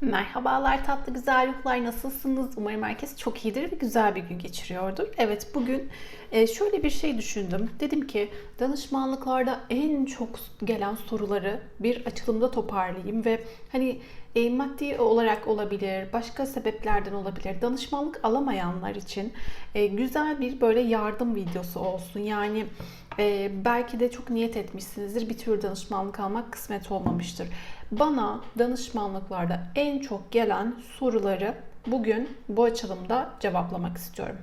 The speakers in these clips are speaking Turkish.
Merhabalar tatlı güzel ruhlar nasılsınız? Umarım herkes çok iyidir ve güzel bir gün geçiriyordur. Evet bugün e, şöyle bir şey düşündüm. Dedim ki danışmanlıklarda en çok gelen soruları bir açılımda toparlayayım ve hani e, maddi olarak olabilir, başka sebeplerden olabilir. Danışmanlık alamayanlar için e, güzel bir böyle yardım videosu olsun. Yani belki de çok niyet etmişsinizdir. Bir tür danışmanlık almak kısmet olmamıştır. Bana danışmanlıklarda en çok gelen soruları bugün bu açılımda cevaplamak istiyorum.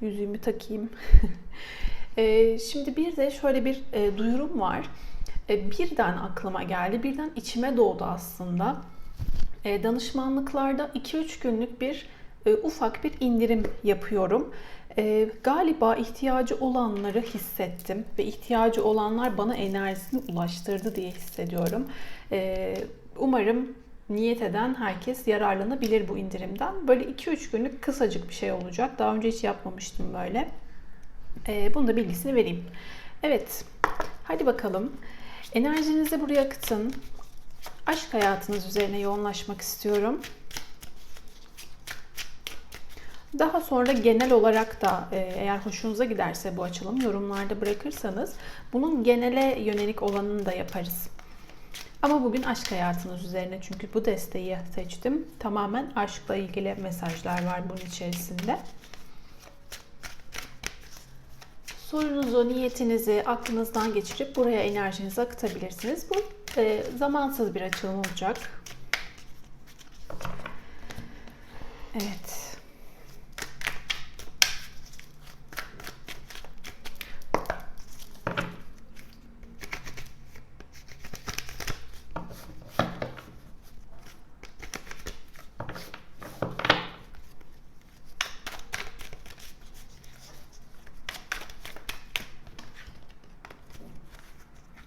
Yüzüğümü takayım. e, şimdi bir de şöyle bir e, duyurum var. E, birden aklıma geldi, birden içime doğdu aslında. E, danışmanlıklarda 2-3 günlük bir e, ufak bir indirim yapıyorum. E, galiba ihtiyacı olanları hissettim ve ihtiyacı olanlar bana enerjisini ulaştırdı diye hissediyorum. E, umarım niyet eden herkes yararlanabilir bu indirimden. Böyle 2-3 günlük kısacık bir şey olacak. Daha önce hiç yapmamıştım böyle. E, bunun da bilgisini vereyim. Evet, hadi bakalım. Enerjinizi buraya akıtın. Aşk hayatınız üzerine yoğunlaşmak istiyorum. Daha sonra genel olarak da e, eğer hoşunuza giderse bu açılım yorumlarda bırakırsanız bunun genele yönelik olanını da yaparız. Ama bugün aşk hayatınız üzerine çünkü bu desteği seçtim. Tamamen aşkla ilgili mesajlar var bunun içerisinde. Sorunuzu, niyetinizi aklınızdan geçirip buraya enerjinizi akıtabilirsiniz. Bu e, zamansız bir açılım olacak. Evet.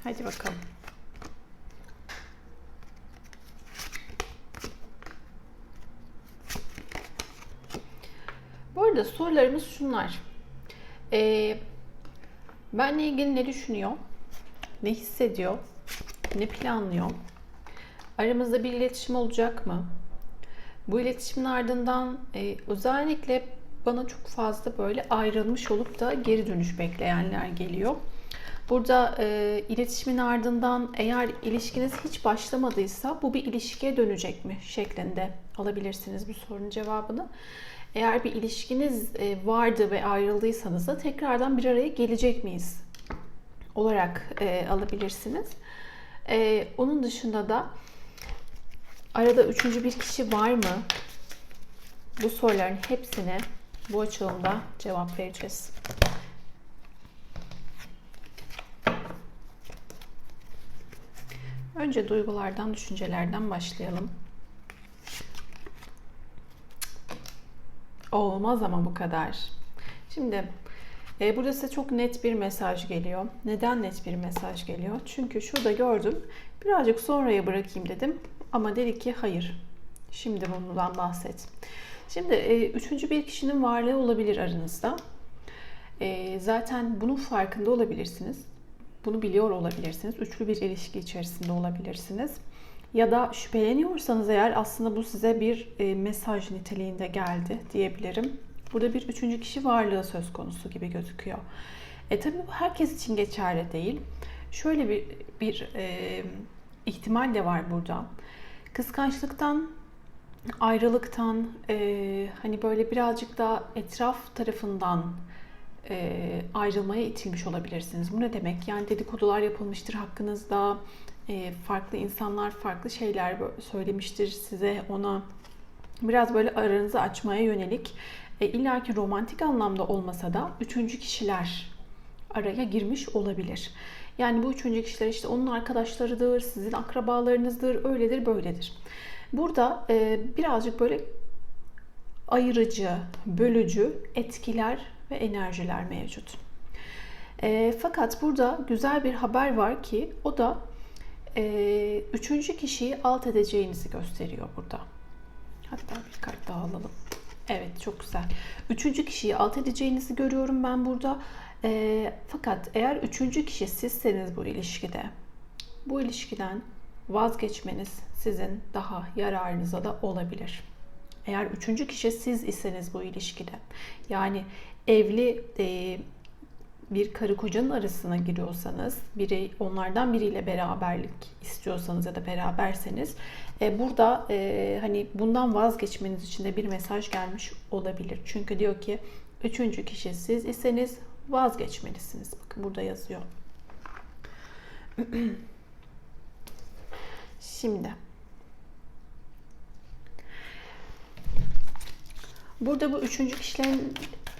Hadi bakalım. Bu arada sorularımız şunlar. Ee, benle ilgili ne düşünüyor? Ne hissediyor? Ne planlıyor? Aramızda bir iletişim olacak mı? Bu iletişimin ardından e, özellikle bana çok fazla böyle ayrılmış olup da geri dönüş bekleyenler geliyor. Burada e, iletişimin ardından eğer ilişkiniz hiç başlamadıysa bu bir ilişkiye dönecek mi şeklinde alabilirsiniz bu sorunun cevabını. Eğer bir ilişkiniz e, vardı ve ayrıldıysanız da tekrardan bir araya gelecek miyiz olarak e, alabilirsiniz. E, onun dışında da arada üçüncü bir kişi var mı? Bu soruların hepsine bu açılımda cevap vereceğiz. Önce duygulardan, düşüncelerden başlayalım. Olmaz ama bu kadar. Şimdi e, burada size çok net bir mesaj geliyor. Neden net bir mesaj geliyor? Çünkü şurada gördüm. Birazcık sonraya bırakayım dedim. Ama dedi ki hayır. Şimdi bundan bahset. Şimdi e, üçüncü bir kişinin varlığı olabilir aranızda. E, zaten bunun farkında olabilirsiniz. Bunu biliyor olabilirsiniz. Üçlü bir ilişki içerisinde olabilirsiniz. Ya da şüpheleniyorsanız eğer aslında bu size bir e, mesaj niteliğinde geldi diyebilirim. Burada bir üçüncü kişi varlığı söz konusu gibi gözüküyor. E tabi bu herkes için geçerli değil. Şöyle bir, bir e, ihtimal de var burada. Kıskançlıktan, ayrılıktan, e, hani böyle birazcık da etraf tarafından e, ayrılmaya itilmiş olabilirsiniz. Bu ne demek? Yani dedikodular yapılmıştır hakkınızda, e, farklı insanlar farklı şeyler söylemiştir size, ona biraz böyle aranızı açmaya yönelik e, illa ki romantik anlamda olmasa da üçüncü kişiler araya girmiş olabilir. Yani bu üçüncü kişiler işte onun arkadaşlarıdır, sizin akrabalarınızdır, öyledir, böyledir. Burada e, birazcık böyle ayırıcı, bölücü etkiler ve enerjiler mevcut. E, fakat burada güzel bir haber var ki o da e, üçüncü kişiyi alt edeceğinizi gösteriyor burada. Hatta bir kart daha alalım. Evet çok güzel. Üçüncü kişiyi alt edeceğinizi görüyorum ben burada. E, fakat eğer üçüncü kişi sizseniz bu ilişkide, bu ilişkiden vazgeçmeniz sizin daha yararınıza da olabilir. Eğer üçüncü kişi siz iseniz bu ilişkide yani evli e, bir karı kocanın arasına giriyorsanız, biri onlardan biriyle beraberlik istiyorsanız ya da beraberseniz e, burada e, hani bundan vazgeçmeniz için de bir mesaj gelmiş olabilir. Çünkü diyor ki üçüncü kişi siz iseniz vazgeçmelisiniz. Bakın burada yazıyor. Şimdi burada bu üçüncü kişilerin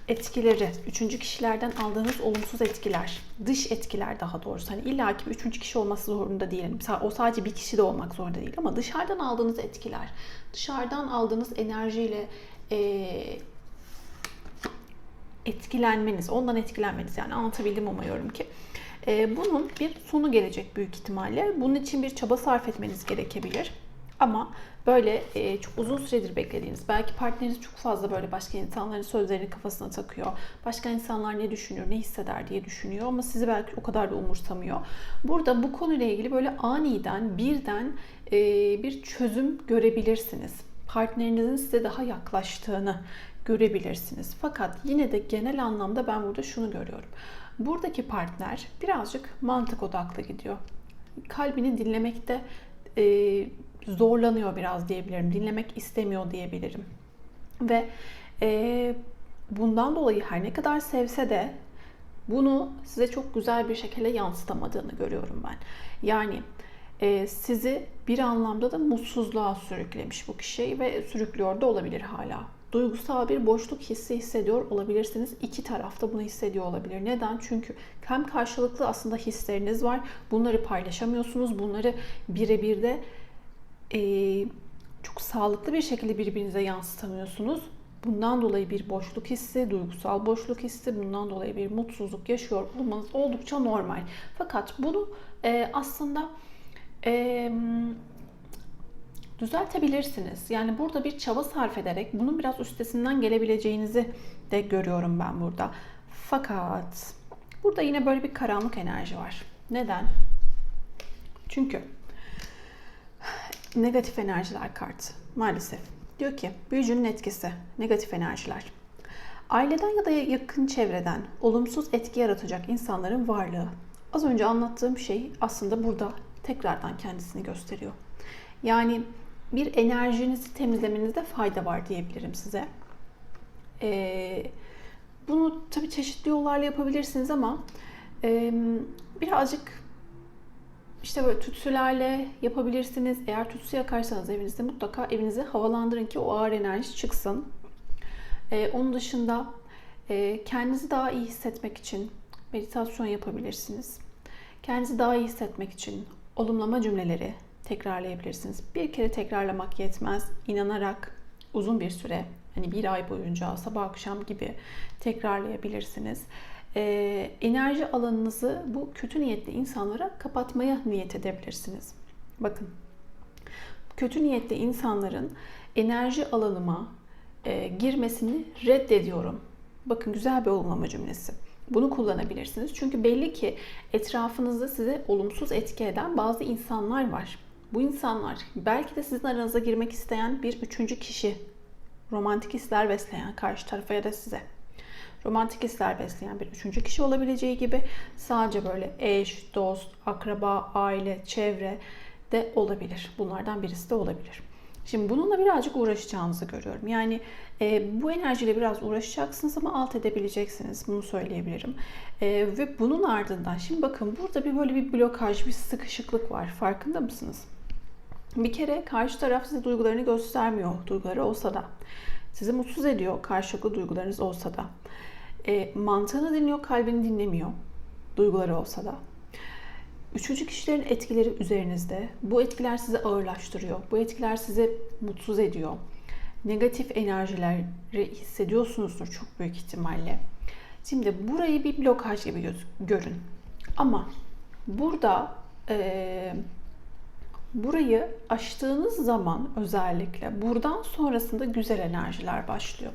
etkileri, üçüncü kişilerden aldığınız olumsuz etkiler, dış etkiler daha doğrusu. Hani illa ki üçüncü kişi olması zorunda değil. Mesela o sadece bir kişi de olmak zorunda değil ama dışarıdan aldığınız etkiler, dışarıdan aldığınız enerjiyle e, etkilenmeniz, ondan etkilenmeniz yani anlatabildim umuyorum ki. E, bunun bir sonu gelecek büyük ihtimalle. Bunun için bir çaba sarf etmeniz gerekebilir. Ama böyle e, çok uzun süredir beklediğiniz, belki partneriniz çok fazla böyle başka insanların sözlerini kafasına takıyor. Başka insanlar ne düşünür, ne hisseder diye düşünüyor ama sizi belki o kadar da umursamıyor. Burada bu konuyla ilgili böyle aniden birden e, bir çözüm görebilirsiniz. Partnerinizin size daha yaklaştığını görebilirsiniz. Fakat yine de genel anlamda ben burada şunu görüyorum. Buradaki partner birazcık mantık odaklı gidiyor. Kalbini dinlemekte e, zorlanıyor biraz diyebilirim. Dinlemek istemiyor diyebilirim. Ve e, bundan dolayı her ne kadar sevse de bunu size çok güzel bir şekilde yansıtamadığını görüyorum ben. Yani e, sizi bir anlamda da mutsuzluğa sürüklemiş bu kişi ve sürüklüyor da olabilir hala. Duygusal bir boşluk hissi hissediyor olabilirsiniz. İki tarafta bunu hissediyor olabilir. Neden? Çünkü hem karşılıklı aslında hisleriniz var. Bunları paylaşamıyorsunuz. Bunları birebir de e, çok sağlıklı bir şekilde birbirinize yansıtamıyorsunuz. Bundan dolayı bir boşluk hissi, duygusal boşluk hissi, bundan dolayı bir mutsuzluk yaşıyor olmanız oldukça normal. Fakat bunu e, aslında e, düzeltebilirsiniz. Yani burada bir çaba sarf ederek bunun biraz üstesinden gelebileceğinizi de görüyorum ben burada. Fakat burada yine böyle bir karanlık enerji var. Neden? Çünkü negatif enerjiler kartı maalesef. Diyor ki büyücünün etkisi, negatif enerjiler. Aileden ya da yakın çevreden olumsuz etki yaratacak insanların varlığı. Az önce anlattığım şey aslında burada tekrardan kendisini gösteriyor. Yani bir enerjinizi temizlemenizde fayda var diyebilirim size. Ee, bunu tabii çeşitli yollarla yapabilirsiniz ama e, birazcık işte böyle tütsülerle yapabilirsiniz. Eğer tütsü yakarsanız evinizde mutlaka evinizi havalandırın ki o ağır enerji çıksın. Ee, onun dışında e, kendinizi daha iyi hissetmek için meditasyon yapabilirsiniz. Kendinizi daha iyi hissetmek için olumlama cümleleri tekrarlayabilirsiniz. Bir kere tekrarlamak yetmez. İnanarak uzun bir süre, hani bir ay boyunca sabah akşam gibi tekrarlayabilirsiniz e, enerji alanınızı bu kötü niyetli insanlara kapatmaya niyet edebilirsiniz. Bakın, kötü niyetli insanların enerji alanıma e, girmesini reddediyorum. Bakın güzel bir olumlama cümlesi. Bunu kullanabilirsiniz. Çünkü belli ki etrafınızda size olumsuz etki eden bazı insanlar var. Bu insanlar belki de sizin aranıza girmek isteyen bir üçüncü kişi, romantik hisler besleyen karşı tarafa ya da size romantik hisler besleyen bir üçüncü kişi olabileceği gibi sadece böyle eş, dost, akraba, aile, çevre de olabilir. Bunlardan birisi de olabilir. Şimdi bununla birazcık uğraşacağınızı görüyorum. Yani e, bu enerjiyle biraz uğraşacaksınız ama alt edebileceksiniz. Bunu söyleyebilirim. E, ve bunun ardından şimdi bakın burada bir böyle bir blokaj, bir sıkışıklık var. Farkında mısınız? Bir kere karşı taraf size duygularını göstermiyor. Duyguları olsa da. Sizi mutsuz ediyor karşılıklı duygularınız olsa da. E, mantığını dinliyor, kalbini dinlemiyor. Duyguları olsa da. Üçüncü kişilerin etkileri üzerinizde. Bu etkiler sizi ağırlaştırıyor. Bu etkiler sizi mutsuz ediyor. Negatif enerjileri hissediyorsunuzdur çok büyük ihtimalle. Şimdi burayı bir blokaj gibi görün. Ama burada e, burayı aştığınız zaman özellikle buradan sonrasında güzel enerjiler başlıyor.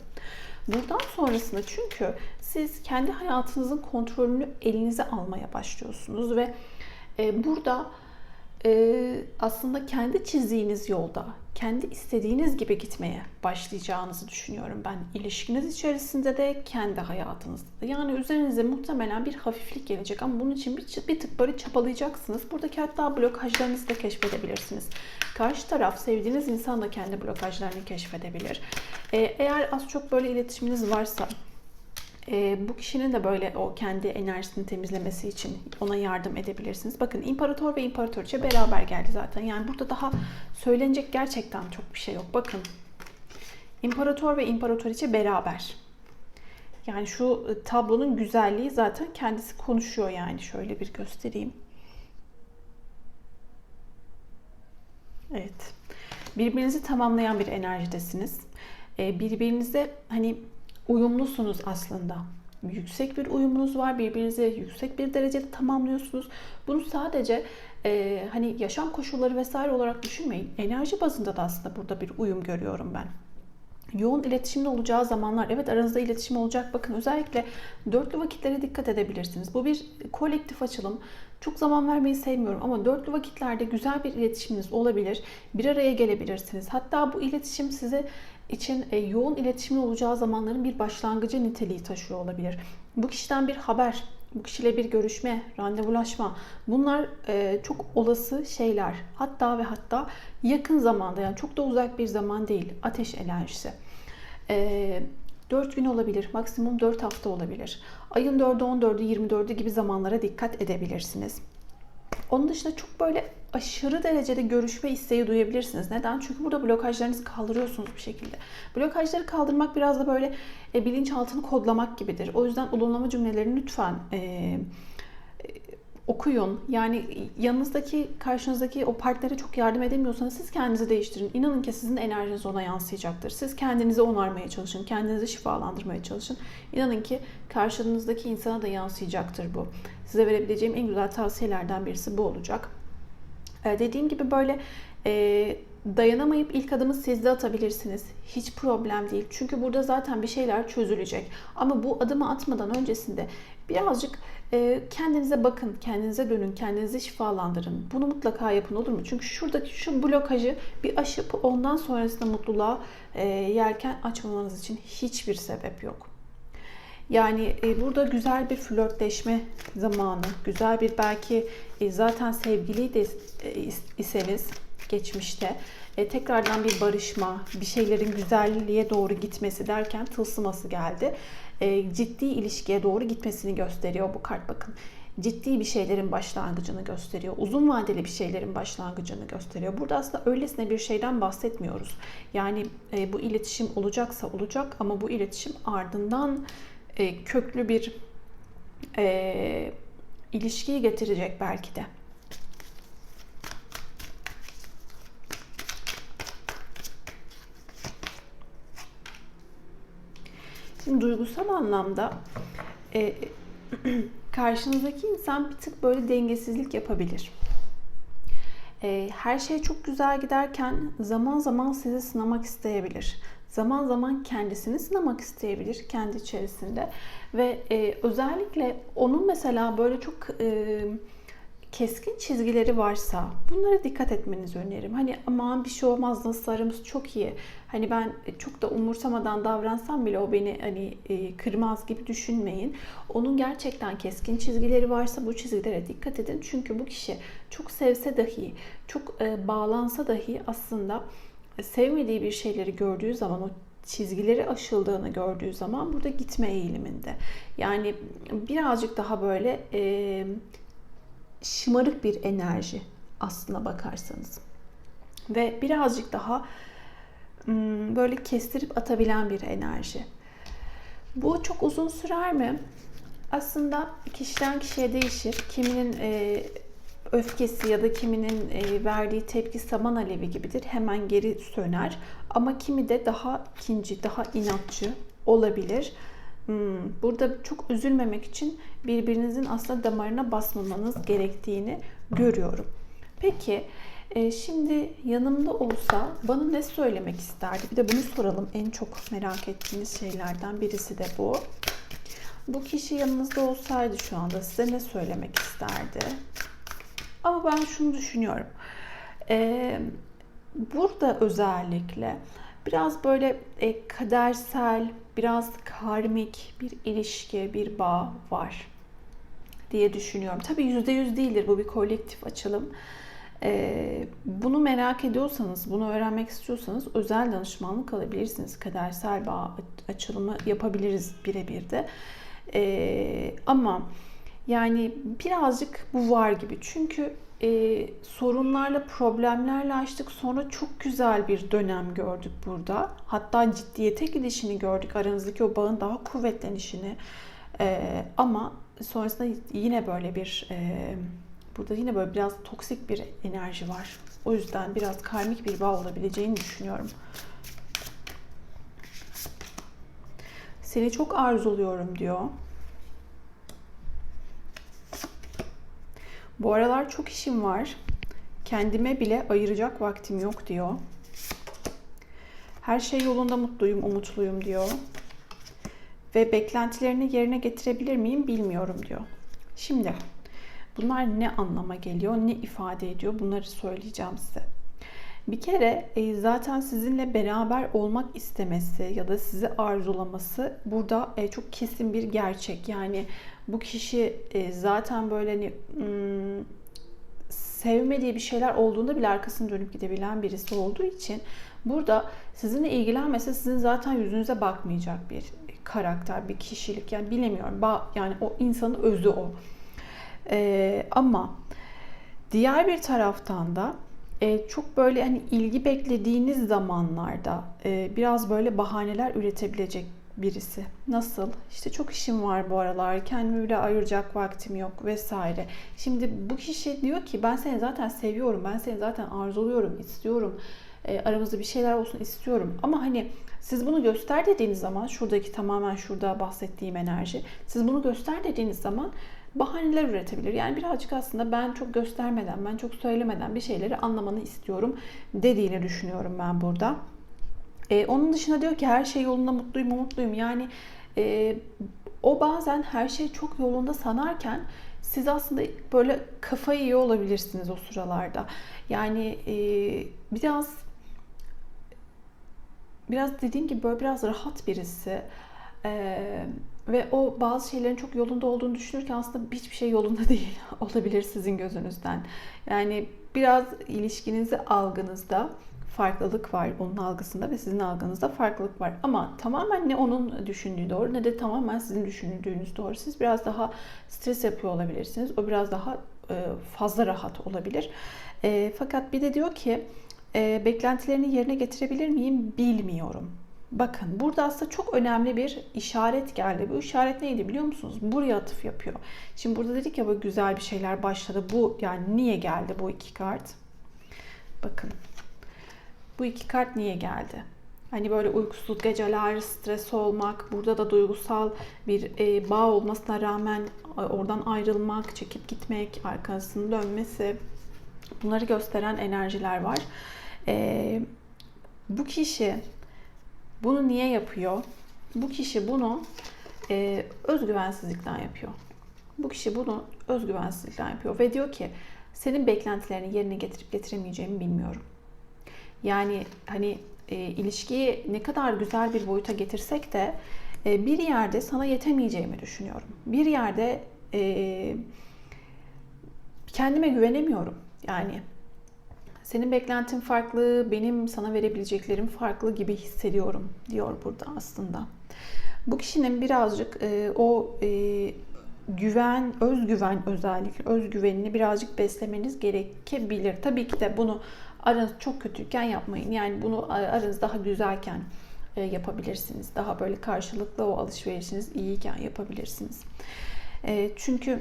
Buradan sonrasında çünkü siz kendi hayatınızın kontrolünü elinize almaya başlıyorsunuz ve e, burada e, aslında kendi çizdiğiniz yolda, kendi istediğiniz gibi gitmeye başlayacağınızı düşünüyorum ben. İlişkiniz içerisinde de, kendi hayatınızda da. Yani üzerinize muhtemelen bir hafiflik gelecek ama bunun için bir, bir tık böyle çabalayacaksınız. Buradaki hatta blokajlarınızı da keşfedebilirsiniz. Karşı taraf, sevdiğiniz insan da kendi blokajlarını keşfedebilir. E, eğer az çok böyle iletişiminiz varsa, e, bu kişinin de böyle o kendi enerjisini temizlemesi için ona yardım edebilirsiniz. Bakın imparator ve imparatoriçe beraber geldi zaten. Yani burada daha söylenecek gerçekten çok bir şey yok. Bakın imparator ve imparatoriçe beraber. Yani şu e, tablonun güzelliği zaten kendisi konuşuyor yani. Şöyle bir göstereyim. Evet. Birbirinizi tamamlayan bir enerjidesiniz. E, birbirinize hani uyumlusunuz aslında. Yüksek bir uyumunuz var. Birbirinize yüksek bir derecede tamamlıyorsunuz. Bunu sadece e, hani yaşam koşulları vesaire olarak düşünmeyin. Enerji bazında da aslında burada bir uyum görüyorum ben yoğun iletişimde olacağı zamanlar evet aranızda iletişim olacak. Bakın özellikle dörtlü vakitlere dikkat edebilirsiniz. Bu bir kolektif açılım. Çok zaman vermeyi sevmiyorum ama dörtlü vakitlerde güzel bir iletişiminiz olabilir. Bir araya gelebilirsiniz. Hatta bu iletişim size için e, yoğun iletişimin olacağı zamanların bir başlangıcı niteliği taşıyor olabilir. Bu kişiden bir haber, bu kişiyle bir görüşme, randevulaşma bunlar e, çok olası şeyler. Hatta ve hatta yakın zamanda yani çok da uzak bir zaman değil ateş enerjisi. E, 4 gün olabilir, maksimum 4 hafta olabilir. Ayın 4'ü, 14'ü, 24'ü gibi zamanlara dikkat edebilirsiniz. Onun dışında çok böyle aşırı derecede görüşme isteği duyabilirsiniz. Neden? Çünkü burada blokajlarınızı kaldırıyorsunuz bir şekilde. Blokajları kaldırmak biraz da böyle e, bilinçaltını kodlamak gibidir. O yüzden olumlama cümlelerini lütfen e, okuyun. Yani yanınızdaki, karşınızdaki o partnere çok yardım edemiyorsanız siz kendinizi değiştirin. İnanın ki sizin enerjiniz ona yansıyacaktır. Siz kendinizi onarmaya çalışın, kendinizi şifalandırmaya çalışın. İnanın ki karşınızdaki insana da yansıyacaktır bu. Size verebileceğim en güzel tavsiyelerden birisi bu olacak. Ee, dediğim gibi böyle e, dayanamayıp ilk adımı siz de atabilirsiniz. Hiç problem değil. Çünkü burada zaten bir şeyler çözülecek. Ama bu adımı atmadan öncesinde birazcık e, kendinize bakın, kendinize dönün, kendinizi şifalandırın. Bunu mutlaka yapın olur mu? Çünkü şuradaki şu blokajı bir aşıp ondan sonrasında mutluluğa e, yelken açmamanız için hiçbir sebep yok. Yani e, burada güzel bir flörtleşme zamanı, güzel bir belki zaten sevgili iseniz geçmişte e, tekrardan bir barışma, bir şeylerin güzelliğe doğru gitmesi derken tılsıması geldi. E, ciddi ilişkiye doğru gitmesini gösteriyor bu kart bakın. Ciddi bir şeylerin başlangıcını gösteriyor. Uzun vadeli bir şeylerin başlangıcını gösteriyor. Burada aslında öylesine bir şeyden bahsetmiyoruz. Yani e, bu iletişim olacaksa olacak ama bu iletişim ardından e, köklü bir e, ilişkiyi getirecek belki de. Şimdi duygusal anlamda e, karşınızdaki insan bir tık böyle dengesizlik yapabilir. E, her şey çok güzel giderken zaman zaman sizi sınamak isteyebilir zaman zaman kendisini sınamak isteyebilir kendi içerisinde ve e, özellikle onun mesela böyle çok e, keskin çizgileri varsa bunlara dikkat etmenizi öneririm. Hani aman bir şey olmaz nasıl aramız çok iyi. Hani ben çok da umursamadan davransam bile o beni hani e, kırmaz gibi düşünmeyin. Onun gerçekten keskin çizgileri varsa bu çizgilere dikkat edin. Çünkü bu kişi çok sevse dahi, çok e, bağlansa dahi aslında sevmediği bir şeyleri gördüğü zaman o çizgileri aşıldığını gördüğü zaman burada gitme eğiliminde. Yani birazcık daha böyle e, şımarık bir enerji aslına bakarsanız. Ve birazcık daha böyle kestirip atabilen bir enerji. Bu çok uzun sürer mi? Aslında kişiden kişiye değişir. Kiminin e, öfkesi ya da kiminin e, verdiği tepki saman alevi gibidir. Hemen geri söner. Ama kimi de daha ikinci, daha inatçı olabilir. Hmm, burada çok üzülmemek için birbirinizin aslında damarına basmamanız gerektiğini görüyorum. Peki e, şimdi yanımda olsa bana ne söylemek isterdi? Bir de bunu soralım. En çok merak ettiğiniz şeylerden birisi de bu. Bu kişi yanınızda olsaydı şu anda size ne söylemek isterdi? Ama ben şunu düşünüyorum. Ee, burada özellikle biraz böyle e, kadersel, biraz karmik bir ilişki, bir bağ var diye düşünüyorum. Tabii yüzde yüz değildir bu bir kolektif açılım. Ee, bunu merak ediyorsanız, bunu öğrenmek istiyorsanız özel danışmanlık alabilirsiniz. Kadersel bağ açılımı yapabiliriz birebir de. Ee, ama yani birazcık bu var gibi. Çünkü e, sorunlarla, problemlerle açtık. Sonra çok güzel bir dönem gördük burada. Hatta ciddiyete gidişini gördük. Aranızdaki o bağın daha kuvvetlenişini. E, ama sonrasında yine böyle bir e, burada yine böyle biraz toksik bir enerji var. O yüzden biraz karmik bir bağ olabileceğini düşünüyorum. Seni çok arzuluyorum diyor. Bu aralar çok işim var. Kendime bile ayıracak vaktim yok diyor. Her şey yolunda mutluyum, umutluyum diyor. Ve beklentilerini yerine getirebilir miyim bilmiyorum diyor. Şimdi bunlar ne anlama geliyor, ne ifade ediyor bunları söyleyeceğim size. Bir kere e, zaten sizinle beraber olmak istemesi ya da sizi arzulaması burada e, çok kesin bir gerçek. Yani bu kişi e, zaten böyle hani hmm, sevmediği bir şeyler olduğunda bile arkasını dönüp gidebilen birisi olduğu için burada sizinle ilgilenmese sizin zaten yüzünüze bakmayacak bir karakter, bir kişilik. Yani bilemiyorum. Yani o insanın özü o. Ee, ama diğer bir taraftan da e, çok böyle hani ilgi beklediğiniz zamanlarda e, biraz böyle bahaneler üretebilecek birisi. Nasıl? İşte çok işim var bu aralar. Kendimi bile ayıracak vaktim yok vesaire. Şimdi bu kişi diyor ki ben seni zaten seviyorum. Ben seni zaten arzuluyorum, istiyorum. E, aramızda bir şeyler olsun istiyorum. Ama hani siz bunu göster dediğiniz zaman şuradaki tamamen şurada bahsettiğim enerji. Siz bunu göster dediğiniz zaman bahaneler üretebilir. Yani birazcık aslında ben çok göstermeden, ben çok söylemeden bir şeyleri anlamanı istiyorum dediğini düşünüyorum ben burada. Ee, onun dışında diyor ki her şey yolunda mutluyum, mutluyum. Yani e, o bazen her şey çok yolunda sanarken siz aslında böyle kafayı yiyor olabilirsiniz o sıralarda. Yani e, biraz biraz dediğim gibi böyle biraz rahat birisi. Ee, ve o bazı şeylerin çok yolunda olduğunu düşünürken aslında hiçbir şey yolunda değil olabilir sizin gözünüzden. Yani biraz ilişkinizi algınızda farklılık var onun algısında ve sizin algınızda farklılık var. Ama tamamen ne onun düşündüğü doğru ne de tamamen sizin düşündüğünüz doğru. Siz biraz daha stres yapıyor olabilirsiniz. O biraz daha e, fazla rahat olabilir. E, fakat bir de diyor ki e, beklentilerini yerine getirebilir miyim bilmiyorum. Bakın burada aslında çok önemli bir işaret geldi. Bu işaret neydi biliyor musunuz? Buraya atıf yapıyor. Şimdi burada dedik ya böyle güzel bir şeyler başladı. Bu yani niye geldi bu iki kart? Bakın. Bu iki kart niye geldi? Hani böyle uykusuz geceler, stres olmak, burada da duygusal bir e, bağ olmasına rağmen e, oradan ayrılmak, çekip gitmek, arkasını dönmesi bunları gösteren enerjiler var. E, bu kişi bunu niye yapıyor? Bu kişi bunu e, özgüvensizlikten yapıyor. Bu kişi bunu özgüvensizlikten yapıyor ve diyor ki senin beklentilerini yerine getirip getiremeyeceğimi bilmiyorum. Yani hani e, ilişkiyi ne kadar güzel bir boyuta getirsek de e, bir yerde sana yetemeyeceğimi düşünüyorum. Bir yerde e, kendime güvenemiyorum. Yani senin beklentin farklı, benim sana verebileceklerim farklı gibi hissediyorum diyor burada aslında. Bu kişinin birazcık e, o e, güven, özgüven özellikle özgüvenini birazcık beslemeniz gerekebilir. Tabii ki de bunu aranız çok kötüyken yapmayın. Yani bunu aranız daha güzelken e, yapabilirsiniz. Daha böyle karşılıklı o alışverişiniz iyiyken yapabilirsiniz. E, çünkü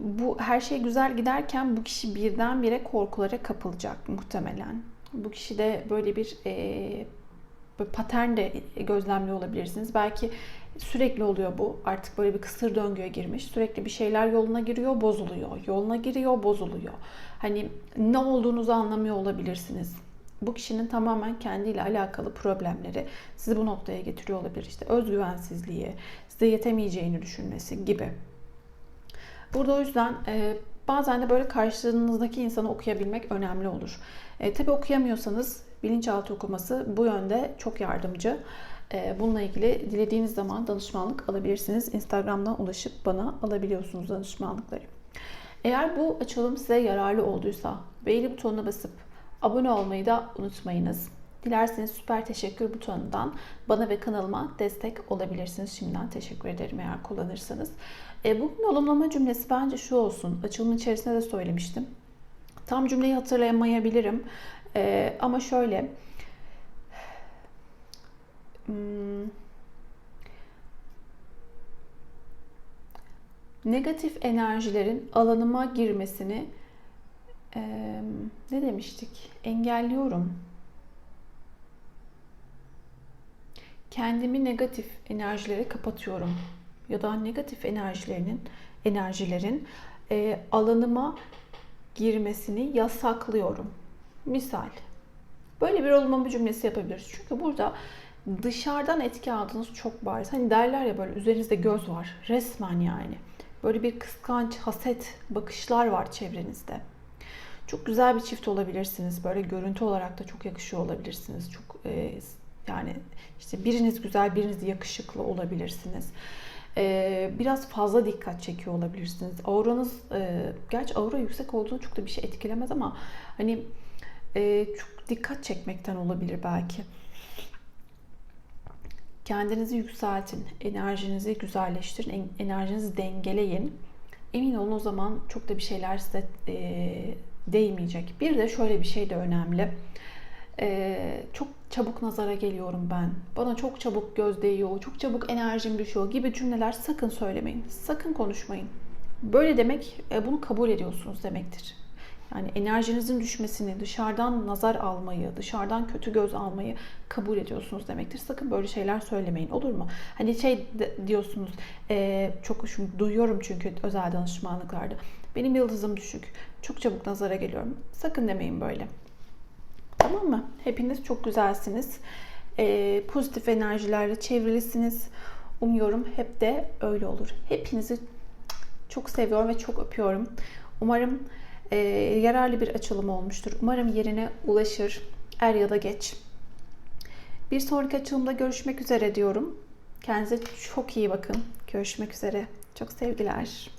bu her şey güzel giderken bu kişi birdenbire korkulara kapılacak muhtemelen. Bu kişi de böyle bir e, böyle patern de gözlemliyor olabilirsiniz. Belki sürekli oluyor bu. Artık böyle bir kısır döngüye girmiş. Sürekli bir şeyler yoluna giriyor, bozuluyor. Yoluna giriyor, bozuluyor. Hani ne olduğunuzu anlamıyor olabilirsiniz. Bu kişinin tamamen kendiyle alakalı problemleri sizi bu noktaya getiriyor olabilir. İşte özgüvensizliği, size yetemeyeceğini düşünmesi gibi. Burada o yüzden e, bazen de böyle karşınızdaki insanı okuyabilmek önemli olur. E, tabii okuyamıyorsanız bilinçaltı okuması bu yönde çok yardımcı. E, bununla ilgili dilediğiniz zaman danışmanlık alabilirsiniz. Instagram'dan ulaşıp bana alabiliyorsunuz danışmanlıkları. Eğer bu açılım size yararlı olduysa beğeni butonuna basıp abone olmayı da unutmayınız. Dilerseniz süper teşekkür butonundan bana ve kanalıma destek olabilirsiniz. Şimdiden teşekkür ederim eğer kullanırsanız. E, bugün olumlama cümlesi bence şu olsun. Açılımın içerisinde de söylemiştim. Tam cümleyi hatırlayamayabilirim. E, ama şöyle. Hmm, negatif enerjilerin alanıma girmesini e, ne demiştik? Engelliyorum. Kendimi negatif enerjilere kapatıyorum ya da negatif enerjilerinin enerjilerin e, alanıma girmesini yasaklıyorum. Misal. Böyle bir olumlama cümlesi yapabiliriz. Çünkü burada dışarıdan etki aldığınız çok bariz. Hani derler ya böyle üzerinizde göz var. Resmen yani. Böyle bir kıskanç, haset bakışlar var çevrenizde. Çok güzel bir çift olabilirsiniz. Böyle görüntü olarak da çok yakışıyor olabilirsiniz. Çok e, yani işte biriniz güzel, biriniz yakışıklı olabilirsiniz. E, biraz fazla dikkat çekiyor olabilirsiniz. Auranız, e, gerçi aura yüksek olduğunu çok da bir şey etkilemez ama hani e, çok dikkat çekmekten olabilir belki. Kendinizi yükseltin, enerjinizi güzelleştirin, enerjinizi dengeleyin. Emin olun o zaman çok da bir şeyler size e, değmeyecek. Bir de şöyle bir şey de önemli. E, çok çabuk nazara geliyorum ben. Bana çok çabuk göz değiyor, çok çabuk enerjim düşüyor gibi cümleler sakın söylemeyin. Sakın konuşmayın. Böyle demek e, bunu kabul ediyorsunuz demektir. Yani enerjinizin düşmesini, dışarıdan nazar almayı, dışarıdan kötü göz almayı kabul ediyorsunuz demektir. Sakın böyle şeyler söylemeyin olur mu? Hani şey diyorsunuz, e, çok hoşum duyuyorum çünkü özel danışmanlıklarda. Benim yıldızım düşük, çok çabuk nazara geliyorum. Sakın demeyin böyle. Tamam mı? Hepiniz çok güzelsiniz. E, pozitif enerjilerle çevrilisiniz. Umuyorum hep de öyle olur. Hepinizi çok seviyorum ve çok öpüyorum. Umarım e, yararlı bir açılım olmuştur. Umarım yerine ulaşır er ya da geç. Bir sonraki açılımda görüşmek üzere diyorum. Kendinize çok iyi bakın. Görüşmek üzere. Çok sevgiler.